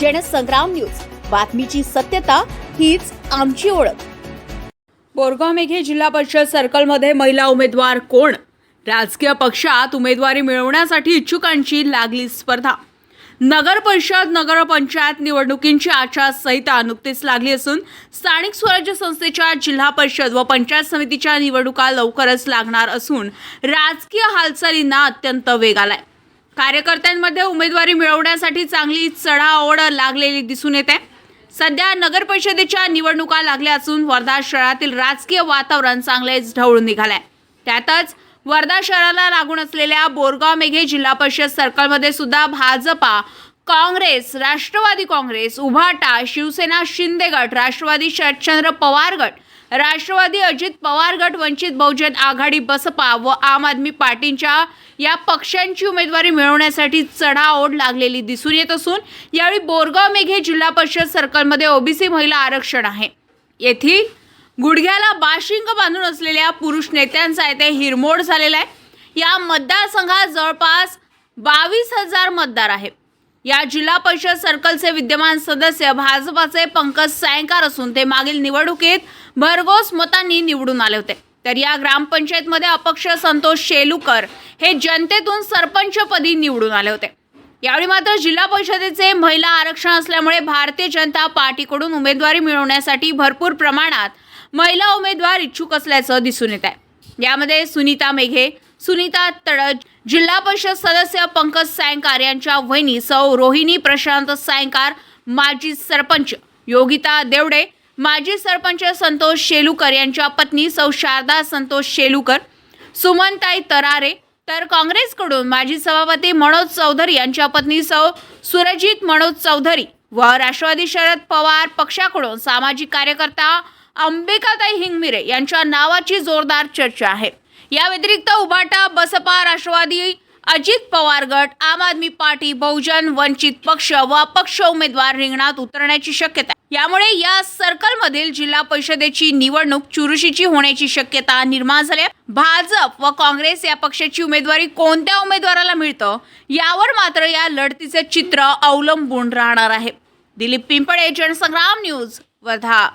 Jansangram news. बातमीची सत्यता हीच आमची ओळख. बोरगाव मेघे जिल्हा परिषद सर्कलमध्ये महिला उमेदवार कोण? राजकीय पक्षात उमेदवारी मिळवण्यासाठी इच्छुकांची लागली स्पर्धा. नगर परिषद नगरपंचायत निवडणुकींची आचारसंहिता नुकतीच लागली असून स्थानिक स्वराज्य संस्थेच्या जिल्हा परिषद व पंचायत समितीच्या निवडणुका लवकरच लागणार असून राजकीय हालचालींना अत्यंत वेग आलाय. कार्यकर्त्यांमध्ये उमेदवारी मिळवण्यासाठी चांगली चढाओढ लागलेली दिसून येते. सध्या नगर परिषदेच्या निवडणुका लागल्या असून वर्धा शहरातील राजकीय वातावरण चांगलेच ढवळून निघालंय. त्यातच वर्धा शहराला लागून असलेल्या बोरगाव मेघे जिल्हा परिषद सर्कलमध्ये सुद्धा भाजपा काँग्रेस राष्ट्रवादी काँग्रेस उभाटा शिवसेना शिंदे गट राष्ट्रवादी शरदचंद्र पवार गट राष्ट्रवादी अजित पवार गट वंचित बहुजन आघाडी बसपा व आम आदमी पार्टींच्या या पक्षांची उमेदवारी मिळवण्यासाठी चढाओढ लागलेली दिसून येत असून यावेळी बोरगाव मेघे जिल्हा परिषद सर्कलमध्ये ओबीसी महिला आरक्षण आहे. येथील गुडघ्याला बाशिंग बांधून असलेल्या पुरुष नेत्यांचा येथे हिरमोड झालेला आहे. या मतदारसंघात जवळपास बावीस हजार मतदार आहेत. या जिल्हा परिषद सर्कलचे विद्यमान सदस्य भाजपाचे पंकज सायंकार असून ते मागील निवडणुकीत भरघोस मतांनी निवडून आले होते. तर या ग्रामपंचायतमध्ये अपक्ष संतोष शेलूकर हे जनतेतून सरपंचपदी निवडून आले होते. यावेळी मात्र जिल्हा परिषदेचे महिला आरक्षण असल्यामुळे भारतीय जनता पार्टीकडून उमेदवारी मिळवण्यासाठी भरपूर प्रमाणात महिला उमेदवार इच्छुक असल्याचं दिसून येत आहे. यामध्ये सुनीता मेघे सुनीता तडज जिल्हा परिषद सदस्य पंकज सायंकार यांच्या वहिनी सौ रोहिणी प्रशांत सायंकार माजी सरपंच योगिता देवडे माजी सरपंच संतोष शेलूकर यांच्या पत्नी सौ शारदा संतोष शेलूकर सुमनताई तरारे तर काँग्रेसकडून माजी सभापती मनोज चौधरी यांच्या पत्नी सौ सुरजित मनोज चौधरी व राष्ट्रवादी शरद पवार पक्षाकडून सामाजिक कार्यकर्ता अंबिकाताई हिंगमिरे यांच्या नावाची जोरदार चर्चा आहे. या व्यतिरिक्त उभाटा बसपा राष्ट्रवादी अजित पवार गट आम आदमी पार्टी बहुजन वंचित पक्ष व अपक्ष उमेदवार रिंगणात उतरण्याची शक्यता यामुळे या सर्कलमधील जिल्हा परिषदेची निवडणूक चुरशीची होण्याची शक्यता निर्माण झाली भाजप व काँग्रेस या पक्षाची उमेदवारी कोणत्या उमेदवाराला मिळतं यावर मात्र या लढतीचे चित्र अवलंबून राहणार आहे. दिलीप पिंपळे जनसंग्राम न्यूज वर्धा.